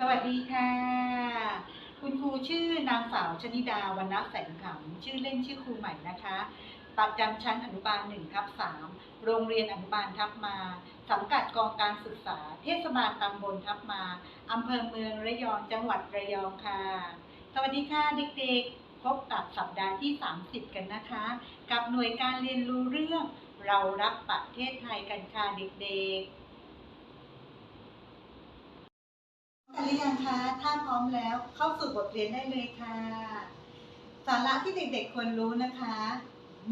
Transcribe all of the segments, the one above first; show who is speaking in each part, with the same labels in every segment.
Speaker 1: สวัสดีค่ะ คุณครูชื่อนางสาวชนิดาวันนะแสงขำชื่อเล่นชื่อครูใหม่นะคะ ประจำชั้นอนุบาล1ทับ3โรงเรียนอนุบาลทับมา สังกัดกองการศึกษา เทศบาลตำบลทับมาอำเภอเมืองระยองจังหวัดระยองค่ะ สวัสดีค่ะเด็กๆ พบกับสัปดาห์ที่ 30 กันนะคะ กับหน่วยการเรียนรู้เรื่องเรารักประเทศไทยกันค่ะเด็กๆ กันหรือยังคะถ้าพร้อมแล้วเข้าสู่บทเรียนได้เลยค่ะ สาระที่เด็กๆควรรู้นะคะ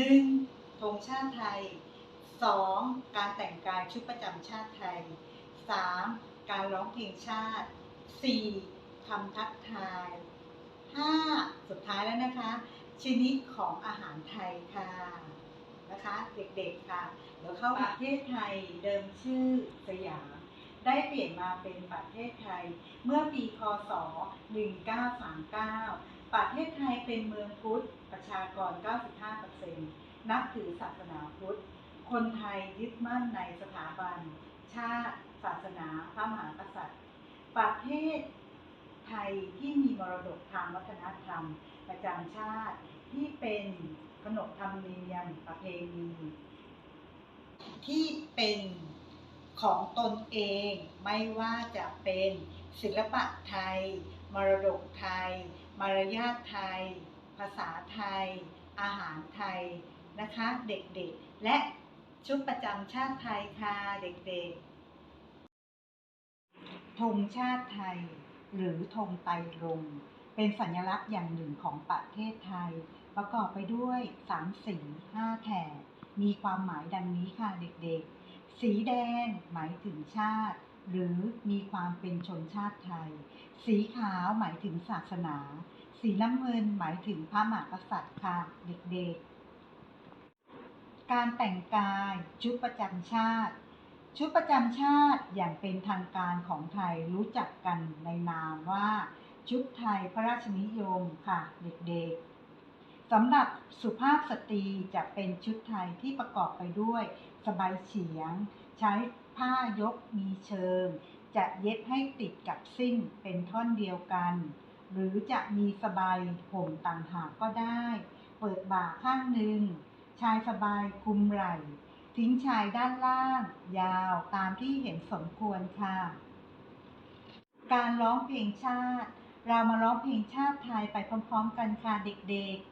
Speaker 1: 1. ธงชาติไทย 2. การแต่งกายชุดประจำชาติไทย 3. การร้องเพลงชาติ 4. คำทักทาย 5. สุดท้ายแล้วนะคะ ชนิดของอาหารไทยค่ะนะคะ เด็กๆค่ะ เดี๋ยวเข้าประเทศไทยเดิมชื่อสยาม ได้เปลี่ยนมาเป็นประเทศไทย เมื่อปีคศ 1939 ประเทศไทยเป็นเมืองพุทธ ประชากร 95%นับถือศาสนาพุทธ คนไทยยึดมั่นในสถาบัน ชาติ ศาสนา พระมหากษัตริย์ ประเทศไทยที่มีมรดกทางวัฒนธรรม ประจำชาติที่เป็นขนบธรรมเนียมประเพณีที่เป็น ของตนเองไม่ว่าจะเป็นศิลปะไทย มรดกไทย มารยาทไทย ภาษาไทย อาหารไทยนะคะ เด็กๆ และชุดประจำชาติไทยค่ะเด็กๆธงชาติไทย หรือธงไตรรงเป็นสัญลักษณ์อย่างหนึ่งของประเทศไทย ประกอบไปด้วยสามสีห้าแถบมีความหมายดังนี้ค่ะเด็กๆ สีแดงหมายถึงชาติ หรือมีความเป็นชนชาติไทย สีขาวหมายถึงศาสนา สีน้ำเงินหมายถึงพระมหากษัตริย์ค่ะเด็กๆ การแต่งกายชุดประจำชาติ ชุดประจำชาติอย่างเป็นทางการของไทยรู้จักกันในนามว่า ชุดไทยพระราชนิยมค่ะเด็กๆ สำหรับสุภาพสตรีจะเป็นชุดไทยที่ประกอบไปด้วย สบายเฉียง ใช้ผ้ายกมีเชิง จะเย็บให้ติดกับสิ้นเป็นท่อนเดียวกัน หรือจะมีสบายห่มต่างหากก็ได้ เปิดบ่าข้างหนึ่ง ชายสบายคลุมไหล่ ทิ้งชายด้านล่าง ยาวตามที่เห็นสมควรค่ะ การร้องเพลงชาติ เรามาร้องเพลงชาติไทยไปพร้อมๆกันค่ะเด็กๆ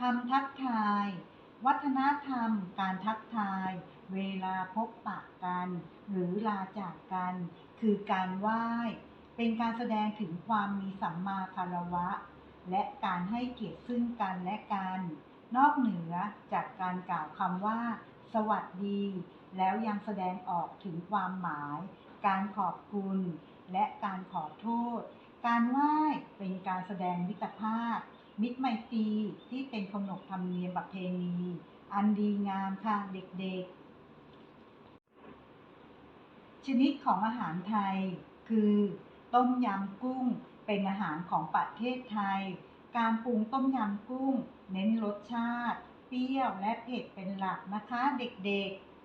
Speaker 1: คำทักทาย วัฒนธรรม การทักทาย เวลาพบปะกัน หรือลาจากกัน คือการไหว้ เป็นการแสดงถึงความมีสัมมาคารวะ และการให้เกียรติซึ่งกันและกัน นอกเหนือจากการกล่าวคำว่า สวัสดี แล้วยังแสดงออกถึงความหมาย การขอบคุณ และการขอโทษ การไหว้เป็นการแสดงมิตรภาพ มิตรไมตรีที่เป็นขนบธรรมเนียมประเพณี อันดีงามค่ะเด็กๆ ชนิดของอาหารไทย คือต้มยำกุ้งเป็นอาหารของประเทศไทย การปรุงต้มยำกุ้ง เน้นรสชาติ เปรี้ยวและเผ็ดเป็นหลักนะคะเด็กๆ